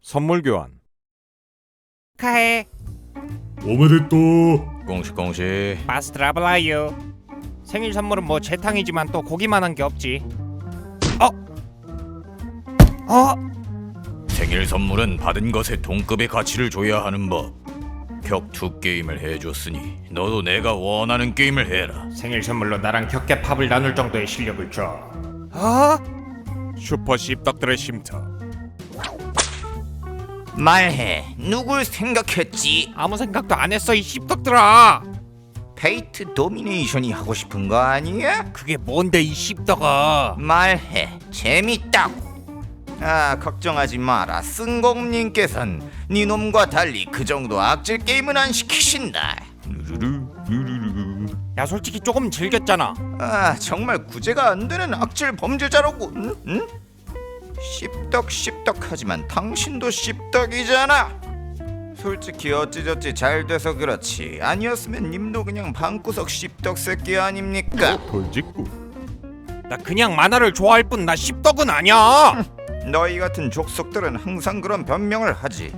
선물 교환. 카해. 오메데또 공식 공식. 마스트라블라이요 생일 선물은 뭐 재탕이지만 또 고기만한 게 없지. 어? 어? 생일 선물은 받은 것의 동급의 가치를 줘야 하는 법. 격투 게임을 해줬으니 너도 내가 원하는 게임을 해라. 생일 선물로 나랑 격계 팝을 나눌 정도의 실력을 줘. 어? 슈퍼 씹덕들의 쉼터 말해. 누굴 생각했지? 아무 생각도 안 했어 이 씹덕들아. 페이트 도미네이션이 하고 싶은 거 아니야? 그게 뭔데 이 씹덕아? 말해. 재밌다고. 아 걱정하지 마라. 쓴공님께선 니놈과 달리 그 정도 악질 게임은 안 시키신다. 야 솔직히 조금 즐겼잖아. 아 정말 구제가 안 되는 악질 범죄자로군 응? 씹덕 씹덕하지만 당신도 씹덕이잖아. 솔직히 어찌저찌 잘 돼서 그렇지. 아니었으면 님도 그냥 방구석 씹덕 새끼 아닙니까? 돌직구 나 그냥 만화를 좋아할 뿐 나 씹덕은 아니야. 너희 같은 족속들은 항상 그런 변명을 하지.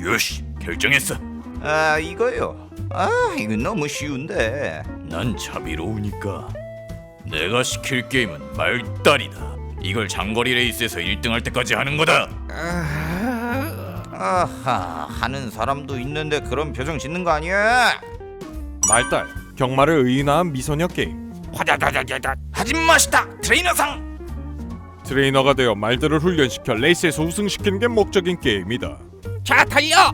요시 결정했어. 아 이거요. 아 이거 너무 쉬운데. 난 자비로우니까 내가 시킬 게임은 말다리다 이걸 장거리 레이스에서 1등할 때까지 하는 거다. 아하 하는 사람도 있는데 그런 표정 짓는 거 아니야? 말달 경마를 의인화한 미소녀 게임. 화자자자자자 하진 마시다 트레이너상! 트레이너가 되어 말들을 훈련시켜 레이스에서 우승시키는 게 목적인 게임이다. 자 달려!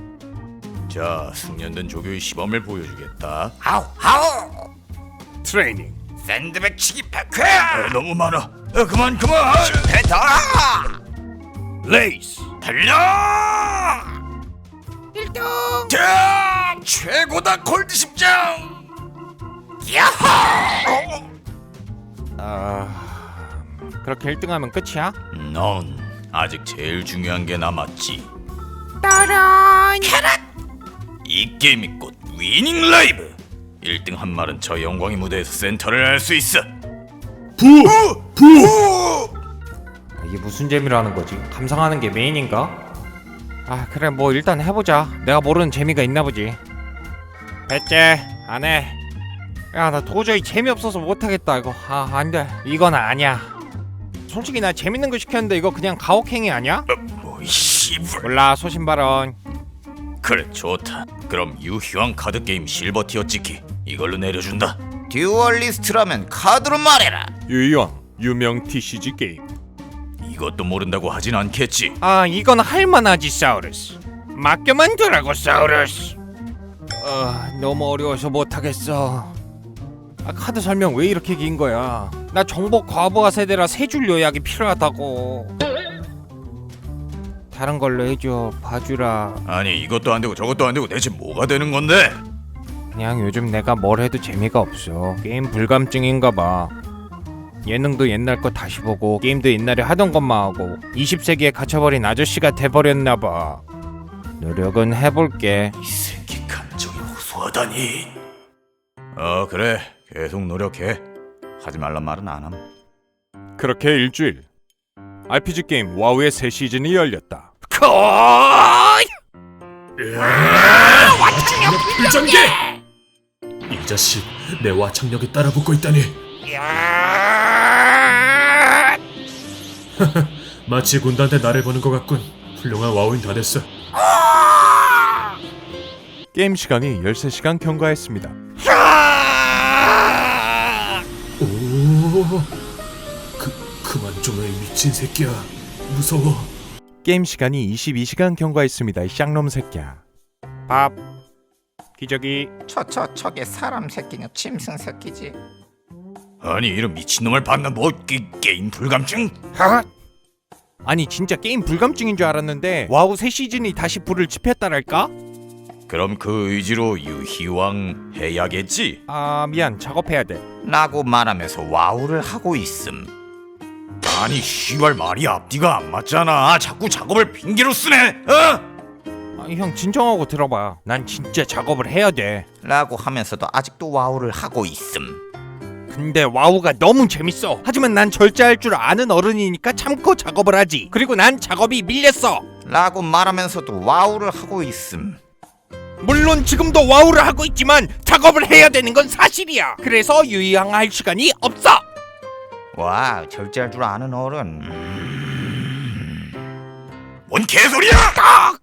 자 숙련된 조교의 시범을 보여주겠다. 아우 아우 트레이닝. 샌드백 치기 백회 아, 너무 많아 아, 그만 그만. 배다. 레이스 달려! 1등 자 최고다 골드 십장! 야호! 아... 그렇게 1등하면 끝이야? 넌 아직 제일 중요한 게 남았지. 따란 이 게임이 곧 위닝 라이브! 1등 한 말은 저 영광의 무대에서 센터를 할 수 있어 이게 무슨 재미라는 거지? 감상하는 게 메인인가? 아 그래 뭐 일단 해보자. 내가 모르는 재미가 있나 보지. 배째 안해. 야 나 도저히 재미없어서 못하겠다 이거. 아 안돼. 이건 아니야. 솔직히 나 재밌는 거 시켰는데 이거 그냥 가혹행위 아니야? 뭐이 씨발 몰라 소신발언. 그래 좋다. 그럼 유희왕 카드 게임 실버 티어 찍기. 이걸로 내려준다 듀얼리스트라면 카드로 말해라. 유이왕 유명 TCG 게임. 이것도 모른다고 하진 않겠지. 아 이건 할만하지 사우루스. 맡겨만 두라고 사우루스. 아 너무 어려워서 못하겠어. 아 카드 설명 왜 이렇게 긴 거야? 나 정복 과부하 세대라 세 줄 요약이 필요하다고. 다른 걸로 해줘 봐주라. 아니 이것도 안 되고 저것도 안 되고 대체 뭐가 되는 건데 그냥 요즘 내가 뭘 해도 재미가 없어 게임 불감증인가 봐 예능도 옛날 거 다시 보고 게임도 옛날에 하던 것만 하고 20세기에 갇혀버린 아저씨가 돼버렸나 봐 노력은 해볼게 이 새끼 감정이 호소하다니 어 그래 계속 노력해 하지 말란 말은 안 함 그렇게 일주일 RPG 게임 와우의 새 시즌이 열렸다 불전개 이 자식 내 와창력에 따라붙고 있다니. 마치 군단한테 나를 보는 것 같군. 훌륭한 와우인 다 됐어. 게임 시간이 13시간 경과했습니다. 오 그, 그만 좀 해 미친 새끼야. 무서워. 게임 시간이 22시간 경과했습니다 이 쌍놈 새끼야. 밥 기저귀 저저 저게 사람 새끼냐 짐승 새끼지. 아니 이런 미친놈을 봤나? 뭐 게, 게임 불감증? 아니 진짜 게임 불감증인 줄 알았는데 와우 새 시즌이 다시 불을 지폈다랄까? 그럼 그 의지로 유희왕 해야겠지? 아 미안 작업해야 돼. 라고 말하면서 와우를 하고 있음. 아니 씨발 말이 앞뒤가 안 맞잖아. 자꾸 작업을 핑계로 쓰네 어? 아니 형 진정하고 들어봐 난 진짜 작업을 해야 돼 라고 하면서도 아직도 와우를 하고 있음 근데 와우가 너무 재밌어. 하지만 난 절제할 줄 아는 어른이니까 참고 작업을 하지. 그리고 난 작업이 밀렸어. 라고 말하면서도 와우를 하고 있음 물론 지금도 와우를 하고 있지만 작업을 해야 되는 건 사실이야. 그래서 유의항할 시간이 없어. 와 절제할 줄 아는 어른 뭔 개소리야! 딱!